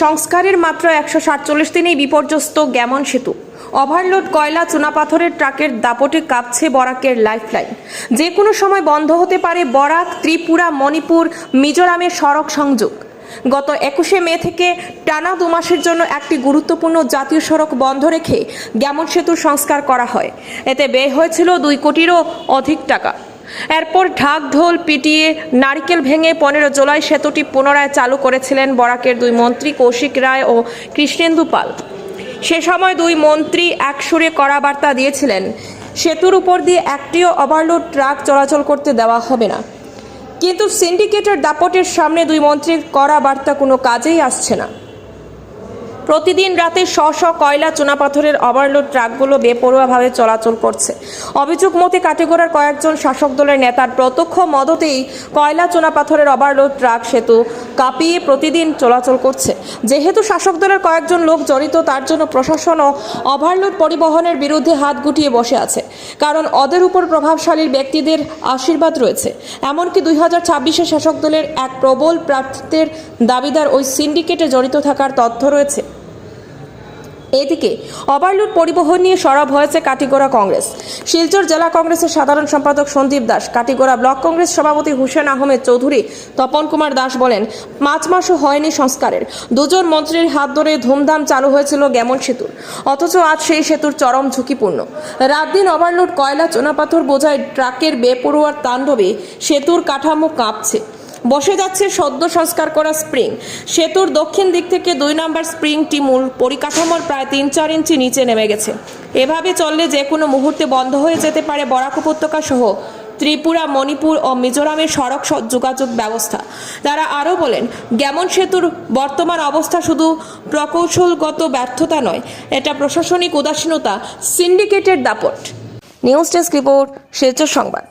সংস্কারের মাত্র একশো সাতচল্লিশ দিনেই বিপর্যস্ত গ্যামন সেতু। ওভারলোড কয়লা চুনাপাথরের ট্রাকের দাপটে কাঁপছে বরাকের লাইফলাইন। যে কোনো সময় বন্ধ হতে পারে বরাক, ত্রিপুরা, মণিপুর মিজোরামের সড়ক সংযোগ। গত একুশে মে থেকে টানা দু মাসের জন্য একটি গুরুত্বপূর্ণ জাতীয় সড়ক বন্ধ রেখে গ্যামন সেতুর সংস্কার করা হয়। এতে ব্যয় হয়েছিল দুই কোটিরও অধিক টাকা। এরপর ঢাক ঢোল পিটিয়ে নারকেল ভেঙে পনেরো জুলাই সেতুটি পুনরায় চালু করেছিলেন বরাকের দুই মন্ত্রী কৌশিক রায় ও কৃষ্ণেন্দু পাল। সে সময় দুই মন্ত্রী একসুরে কড়া বার্তা দিয়েছিলেন, সেতুর উপর দিয়ে একটিও ওভারলোড ট্রাক চলাচল করতে দেওয়া হবে না। কিন্তু সিন্ডিকেটের দাপটের সামনে দুই মন্ত্রীর কড়া বার্তা কোনো কাজেই আসছে না। প্রতিদিন রাতে শ শ কয়লা, চুনাপাথরের ওভারলোড ট্রাকগুলো বেপরোয়াভাবে চলাচল করছে। অভিযোগ মতে কাটিগড়ার কয়েকজন শাসক দলের নেতার প্রত্যক্ষ মদতেই কয়লা, চুনাপাথরের ওভারলোড ট্রাক, সেতু কাঁপিয়ে প্রতিদিন চলাচল করছে। যেহেতু শাসক দলের কয়েকজন লোক জড়িত, তার জন্য প্রশাসনও ওভারলোড পরিবহনের বিরুদ্ধে হাত গুটিয়ে বসে আছে। কারণ অদের উপর প্রভাবশালী ব্যক্তিদের আশীর্বাদ রয়েছে। এমনকি দুই হাজার ছাব্বিশে শাসক দলের এক প্রবল প্রার্থীদের দাবিদার ওই সিন্ডিকেটে জড়িত থাকার তথ্য রয়েছে। এদিকে ওভারলোড পরিবহন নিয়ে সরব হয়েছে কাটিগড়া কংগ্রেস। শিলচর জেলা কংগ্রেসের সাধারণ সম্পাদক সন্দীপ দাস, কাটিগড়া ব্লক কংগ্রেস সভাপতি হুসেন আহমেদ চৌধুরী, তপন কুমার দাস বলেন পাঁচ মাসও হয়নি সংস্কারের। দুজন মন্ত্রীর হাত ধরে ধুমধাম চালু হয়েছিল গ্যামন সেতুর। অথচ আজ সেই সেতুর চরম ঝুঁকিপূর্ণ। রাত দিন ওভারলোড কয়লা চুনাপাথর বোঝায় ট্রাকের বেপরোয়ার তাণ্ডবে সেতুর কাঠামো কাঁপছে। বসে যাচ্ছে সদ্য সংস্কার করা স্প্রিং। সেতুর দক্ষিণ দিক থেকে দুই নম্বর স্প্রিংটি মূল পরিকাঠামোর প্রায় তিন চার ইঞ্চি নিচে নেমে গেছে। এভাবে চললে যে কোনো মুহূর্তে বন্ধ হয়ে যেতে পারে বরাক উপত্যকা সহ ত্রিপুরা, মণিপুর ও মিজোরামের সড়ক যোগাযোগ ব্যবস্থা। তারা আরও বলেন গ্যামন সেতুর বর্তমান অবস্থা শুধু প্রকৌশলগত ব্যর্থতা নয়, এটা প্রশাসনিক উদাসীনতা, সিন্ডিকেটের দাপট। নিউজ ডেস্ক রিপোর্ট, শিলচর সংবাদ।